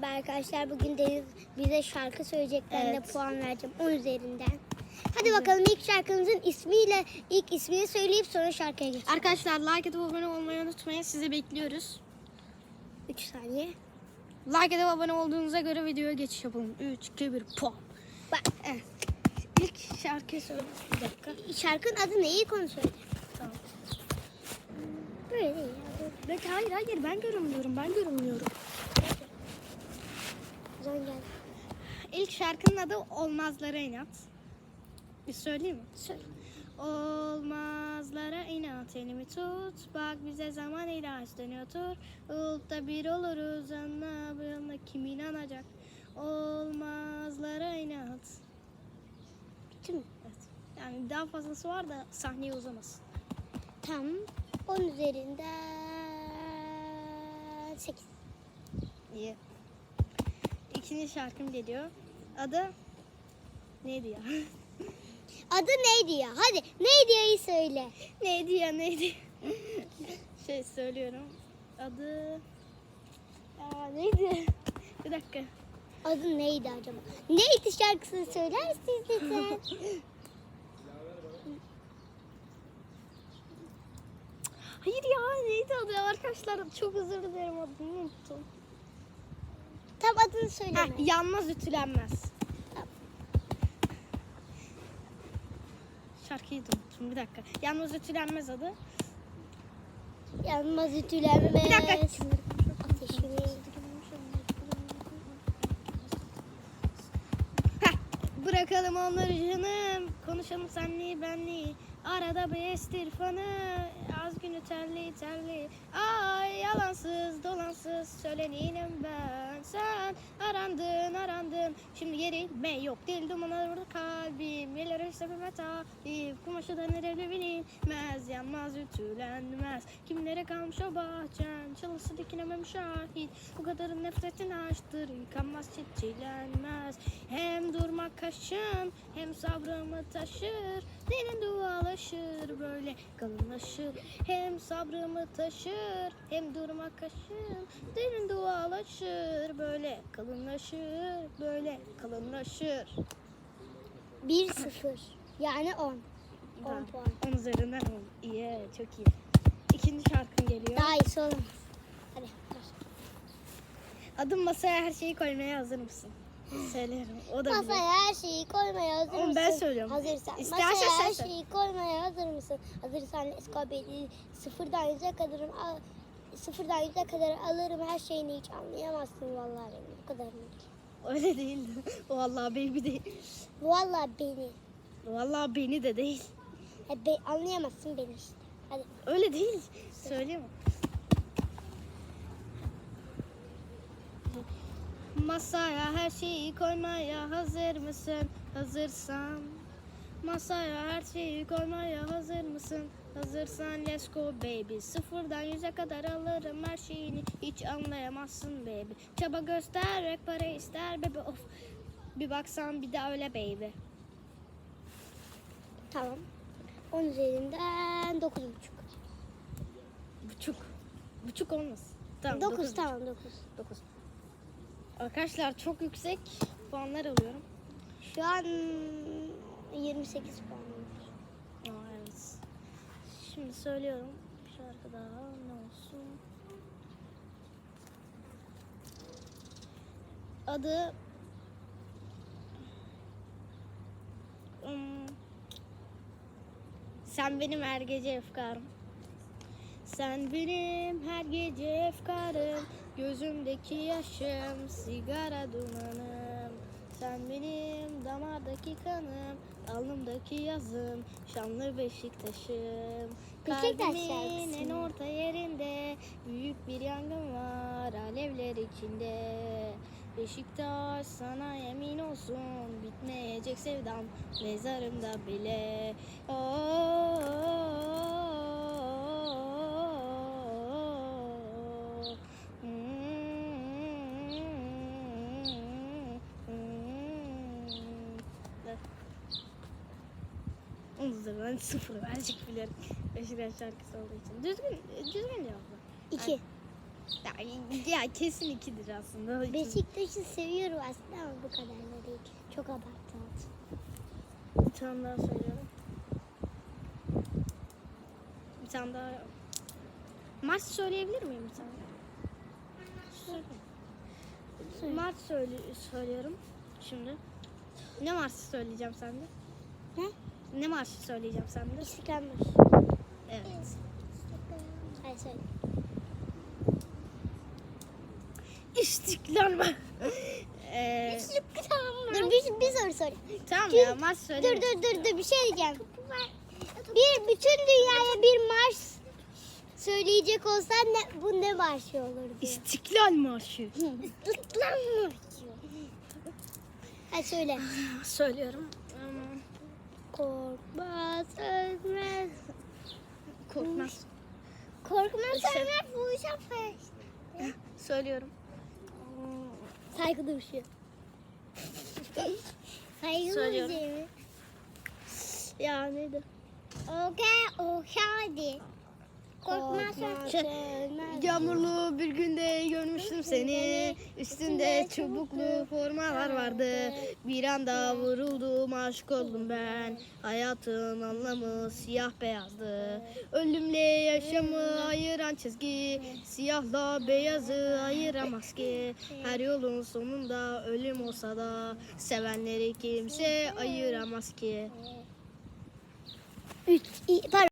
Merhaba arkadaşlar. Bugün Deniz bize şarkı söyleyecek. Ben de Evet. puan vereceğim 10 üzerinden. Hadi bakalım ilk şarkımızın ismiyle ilk ismini söyleyip sonra şarkıya geçelim. Arkadaşlar like atıp abone olmayı unutmayın. Sizi bekliyoruz. 3 saniye. Like atıp abone olduğunuza göre videoya geçiş yapalım. 3, 2, 1, pop. Bak Evet. İlk şarkıyı söyle. Bir dakika. şarkının adı ne? İlk onu söyle. Tamam. Böyle değil ya. hayır hayır ben görünmüyorum. Ben görünmüyorum. Zaman gel. İlk şarkının adı Olmazlara İnat. Bir söyleyeyim mi? Söyle. Olmazlara inat elimi tut Bak bize zaman ilaç dönüyordur Ulup bir oluruz anla bu yana kim inanacak Olmazlara inat Bitti mi? Evet. Yani daha fazlası var da sahneye uzamaz. Tam 10 üzerinden 8. İyi. İkinci şarkım geliyor. Adı neydi ya? Adı neydi ya? Hadi neydi ya'yı söyle. neydi ya neydi? şey söylüyorum. Adı ya neydi? Bir dakika. Adı neydi acaba? Neydi şarkısını söyler misiniz lütfen? Hayır ya neydi adı arkadaşlar? Çok özür dilerim adını unuttum. Tam adını söyleme. Heh, yanmaz ütülenmez. Tamam. Şarkıyı da unuttum bir dakika. Yanmaz ütülenmez adı. Yanmaz ütülenmez. Bir dakika. Ateşimi. Bırakalım onları canım. Konuşalım senli benli. Arada bir estirfanı. Az günü terli terli. Ay yalansız dolansız söyleneyim ben. Sen arandın arandın. Şimdi gerilme yok değil dumanlar burada kalbim. Yerlere sebebe talip. Kumaşı da nereli bilinmez. Yanmaz ütülenmez. Kimlere kalmış o bahçen. Çalısı dikinemem şahit. Bu kadarın nefretin açtır. Yıkanmaz çiçilenmez. Hem durmak kaşın hem sabrımı taşır. Derin dualaşır böyle kalınlaşır. Hem sabrımı taşır hem durmak kaşın. Derin dualaşır böyle kalınlaşır. Böyle kalınlaşır. 1-0. Yani 10. 10 Tamam. puan. 10 üzerinden 10. İyi çok iyi. İkinci şarkım geliyor. Daha iyisi olamaz. Hadi. Adım masaya her şeyi koymaya hazır mısın? Söylerim. O da bilir. Masaya her şeyi koymaya hazır Oğlum mısın? ben söylüyorum. Hazırsan. İstersen Masaya sen her söyle. şeyi koymaya hazır mısın? Hazırsan baby. Sıfırdan yüze kadar al, sıfırdan yüze kadar alırım her şeyini hiç anlayamazsın vallahi. Bu kadar mı? Öyle değildi. Vallahi baby değil. Vallahi beni. Vallahi beni de değil. E, be, anlayamazsın beni işte. Hadi. Öyle değil. Söyleyeyim mi? Masaya her şeyi koymaya hazır mısın? Hazırsan. Masaya her şeyi koymaya hazır mısın? Hazırsan let's go baby. Sıfırdan yüze kadar alırım her şeyini. Hiç anlayamazsın baby. Çaba göstererek para ister baby of. Bir baksan bir de öyle baby. Tamam. 10 üzerinden 9,5. Buçuk. Buçuk olmaz. Tamam. 9 dokuz. tamam 9. 9. Arkadaşlar çok yüksek puanlar alıyorum. Şu an 28 puan var. Aa, evet. Şimdi söylüyorum. Bir şarkı daha ne olsun? Adı Hmm. Sen benim her gece efkarım. Sen benim her gece efkarım. Gözümdeki yaşım, sigara dumanım. Sen benim damardaki kanım, alnımdaki yazım, şanlı Beşiktaş'ım. Beşiktaş Kalbimin en orta yerinde büyük bir yangın var alevler içinde. Beşiktaş sana yemin olsun bitmeyecek sevdam mezarımda bile. Onu da ben sıfır verecek bilirim. Beşiktaş şarkısı olduğu için. Düzgün, düzgün cevapla. 2. Ya ya kesin ikidir aslında. Beşiktaş'ı seviyorum aslında ama bu kadar da değil. Çok abartı oldu. Bir tane daha söylüyorum. Bir tane daha. Maç söyleyebilir miyim bir tane? Söyle. Maç söyle söylüyorum şimdi. Ne marşı söyleyeceğim sende? Ne? Ne marşı söyleyeceğim sende? İstiklal Marşı. Evet. Hadi söyle. İstiklal mı? ee, Dur bir, bir soru sor. tamam ya maç söyle. Dur dur dur dur bir şey diyeceğim. Bir bütün dünyaya bir marş söyleyecek olsan ne, bu ne marşı olurdu? İstiklal Marşı. İstiklal Marşı. Hadi söyle. Söylüyorum. Korkmaz ölmez. Korkmaz. Korkmaz Şey- ölmez bu şafak. Söylüyorum. Saygı duruşu. Saygı duruşu? Ya neydi? Okey, okey hadi. Korkmaz ölmez. Yağmurlu bir günde görmüştüm seni. Üstünde çubuklu formalar vardı. Bir anda vuruldum aşık oldum ben. Hayatın anlamı siyah beyazdı. Ölümle yaşamı ayıran çizgi. Siyahla beyazı ayıramaz ki. Her yolun sonunda ölüm olsa da sevenleri kimse ayıramaz ki. Üç, pardon.